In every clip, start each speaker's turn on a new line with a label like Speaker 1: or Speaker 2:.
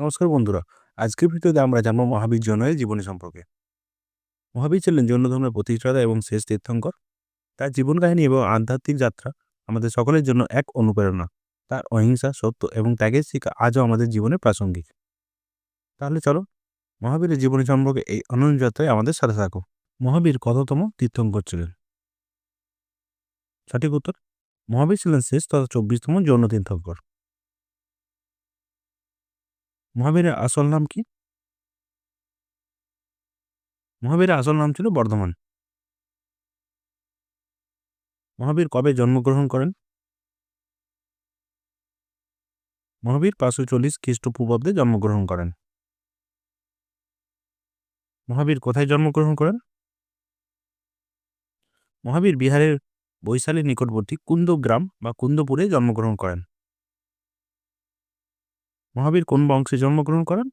Speaker 1: নমস্কার বন্ধুরা। আজকের ভিডিওতে আমরা জানব মহাবীর জৈনের জীবনী সম্পর্কে। মহাবীর ছিলেন জৈন ধর্মের প্রতিষ্ঠাতা এবং শেষ তীর্থঙ্কর। তার জীবন কাহিনী এবং আধ্যাত্মিক যাত্রা আমাদের সকলের জন্য এক অনুপ্রেরণা। তার অহিংসা, সত্য এবং ত্যাগের শিক্ষা আজও আমাদের জীবনে প্রাসঙ্গিক। তাহলে চলো, মহাবীরের জীবনী সম্পর্কে এই অনন্য যাত্রায় আমাদের সাথে থাকো। মহাবীর কততম তীর্থঙ্কর ছিলেন? সঠিক উত্তর, মহাবীর ছিলেন শেষ তথা চব্বিশতম যৌন তীর্থঙ্কর মহাবীরের আসল নাম কি? মহাবীরের আসল নাম ছিল বর্ধমান। মহাবীর কবে জন্মগ্রহণ করেন? মহাবীর পাঁচশো চল্লিশ খ্রিস্টপূর্বাব্দে জন্মগ্রহণ করেন। মহাবীর কোথায় জন্মগ্রহণ করেন? মহাবীর বিহারের বৈশালীর নিকটবর্তী কুন্দ গ্রাম বা কুন্দপুরে জন্মগ্রহণ করেন। মহাবীর কোন বংশে জন্মগ্রহণ করেন?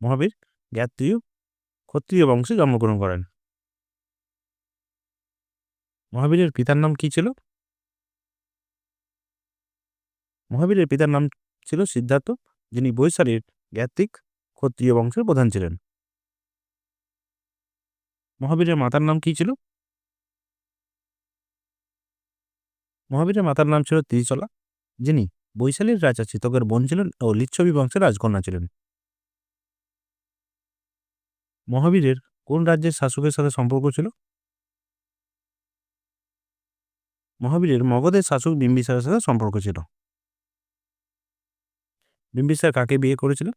Speaker 1: মহাবীর জ্ঞাত্রীয় ক্ষত্রিয় বংশে জন্মগ্রহণ করেন। মহাবীরের পিতার নাম কি ছিল? মহাবীরের পিতার নাম ছিল সিদ্ধার্থ, যিনি বৈশালীর জ্ঞাতিক ক্ষত্রিয় বংশের প্রধান ছিলেন। মহাবীরের মাতার নাম কি ছিল? মহাবীরের মাতার নাম ছিল ত্রিচলা যিনি বৈশালীর রাজা চিতকের বোন ছিলেন ও লিচ্ছবি বংশের রাজকন্যা ছিলেন। মহাবীরের কোন রাজ্যের শাসকের সাথে সম্পর্ক ছিল? মহাবীরের মগধের শাসক বিম্বিসারের সাথে সম্পর্ক ছিল। বিম্বিসার কাকে বিয়ে করেছিলেন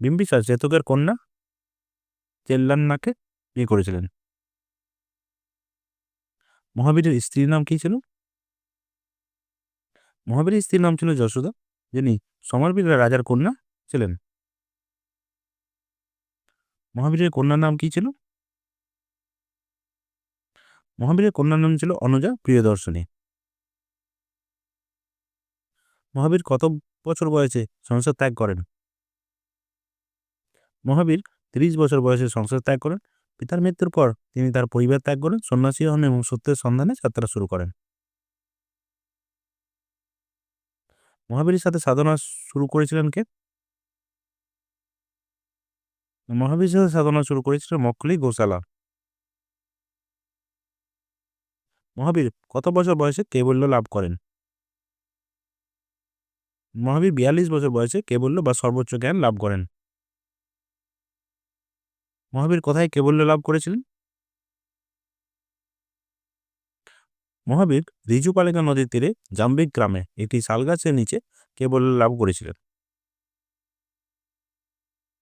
Speaker 1: বিম্বিসার চেতকের কন্যা চেল্লান্নাকে বিয়ে করেছিলেন। মহাবীরের স্ত্রীর নাম কি ছিল? মহাবীরের স্ত্রীর নাম ছিল যশোদা, যিনি সমরবীর রাজার কন্যা ছিলেন। মহাবীরের কন্যার নাম কি ছিল? মহাবীরের কন্যার নাম ছিল অনুজা প্রিয়দর্শনী। মহাবীর কত বছর বয়সে সংসার ত্যাগ করেন? মহাবীর তিরিশ বছর বয়সে সংসার ত্যাগ করেন। পিতার মৃত্যুর পর তিনি তার পরিবার ত্যাগ করেন, সন্ন্যাসী হন এবং সত্যের সন্ধানে যাত্রা শুরু করেন। মহাবীরের সাথে সাধনা শুরু করেছিলেন কে? মহাবীর সাথে সাধনা শুরু করেছিলেন মকলি গোশালা মহাবীর কত বছর বয়সে কেবল্য লাভ করেন? মহাবীর বিয়াল্লিশ বছর বয়সে কেবল্য বা সর্বোচ্চ জ্ঞান লাভ করেন। মহাবীর কোথায় কেবল্য লাভ করেছিলেন? মহাবীর রিজুপালিকা নদীর তীরে জাম্বিক গ্রামে একটি শালগাছের নিচে কেবল্য লাভ করেছিলেন।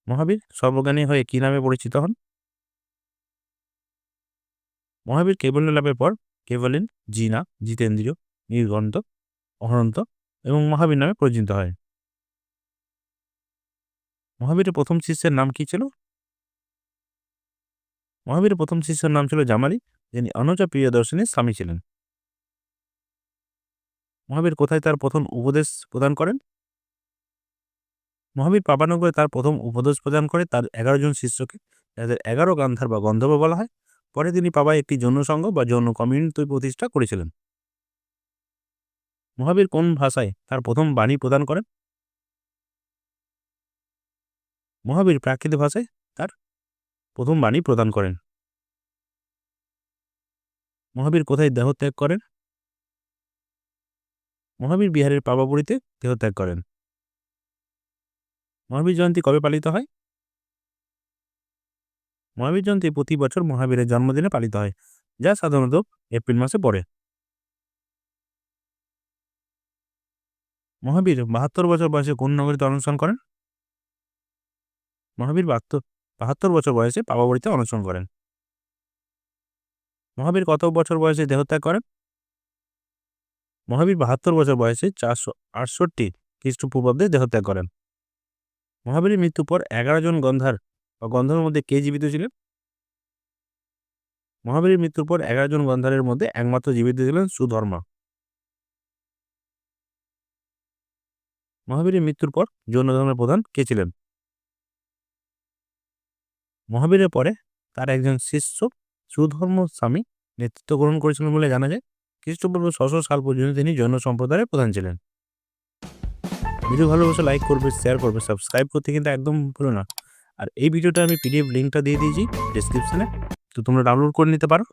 Speaker 1: মহাবীর সর্বজ্ঞানী হয়ে কি নামে পরিচিত হন? মহাবীর কেবল্য লাভের পর কেবলিন, জিনা, জিতেন্দ্রীয় নির্গন্ত অহরন্ত এবং মহাবীর নামে পরিচিত হয়। মহাবীরের প্রথম শিষ্যের নাম কি ছিল? মহাবীরের প্রথম শিষ্যের নাম ছিল জামালি, যিনি অনুজা প্রিয়দর্শনীর স্বামী ছিলেন। মহাবীর কোথায় তার প্রথম উপদেশ প্রদান করেন? মহাবীর পাবানগরে তার প্রথম উপদেশ প্রদান করে তার এগারো জন শিষ্যকে, যাদের এগারো গান্ধার বা গন্ধর্ব বলা হয়। পরে তিনি পাবায় একটি যৌন সংঘ বা যৌন কমিউনিটি প্রতিষ্ঠা করেছিলেন। মহাবীর কোন ভাষায় তার প্রথম বাণী প্রদান করেন? মহাবীর প্রাকৃত ভাষায় তার প্রথম বাণী প্রদান করেন। মহাবীর কোথায় দেহত্যাগ করেন? মহাবীর বিহারের পাবাপুরীতে দেহত্যাগ করেন। মহাবীর জয়ন্তী কবে পালিত হয়? মহাবীর জয়ন্তী প্রতি বছর মহাবীরের জন্মদিনে পালিত হয়, যা সাধারণত এপ্রিল মাসে পড়ে। মহাবীর বাহাত্তর বছর বয়সে কোন নগরীতে অনুসরণ করেন? মহাবীর বাহাত্তর বাহাত্তর বছর বয়সে পাবাবড়িতে অনুসরণ করেন। মহাবীর কত বছর বয়সে দেহত্যাগ করেন? মহাবীর বাহাত্তর বছর বয়সে চারশো আটষট্টি খ্রিস্টপূর্বাব্দে দেহত্যাগ করেন। মহাবীরের মৃত্যুর পর এগারো জন গন্ধার বা গন্ধারের মধ্যে কে জীবিত ছিলেন? মহাবীরের মৃত্যুর পর এগারো জন গন্ধারের মধ্যে একমাত্র জীবিত ছিলেন সুধর্মা। মহাবীরের মৃত্যুর পর জৈন ধর্মের প্রধান কে ছিলেন? মহাবীরের পরে তার একজন শিষ্য সুধর্ম স্বামী নেতৃত্ব গ্রহণ করেছিলেন বলে জানা যায়। খ্রিস্টপূর্ব ছশো সাল পর্যন্ত তিনি জৈন সম্প্রদায়ের প্রধান ছিলেন। ভিডিও ভালোবাসে লাইক করবে শেয়ার করবে সাবস্ক্রাইব করতে কিন্তু একদম ভুলো না। আর এই ভিডিওটা আমি পিডিএফ লিঙ্কটা দিয়ে দিয়েছি ডিসক্রিপশানে তো তোমরা ডাউনলোড করে নিতে পারো।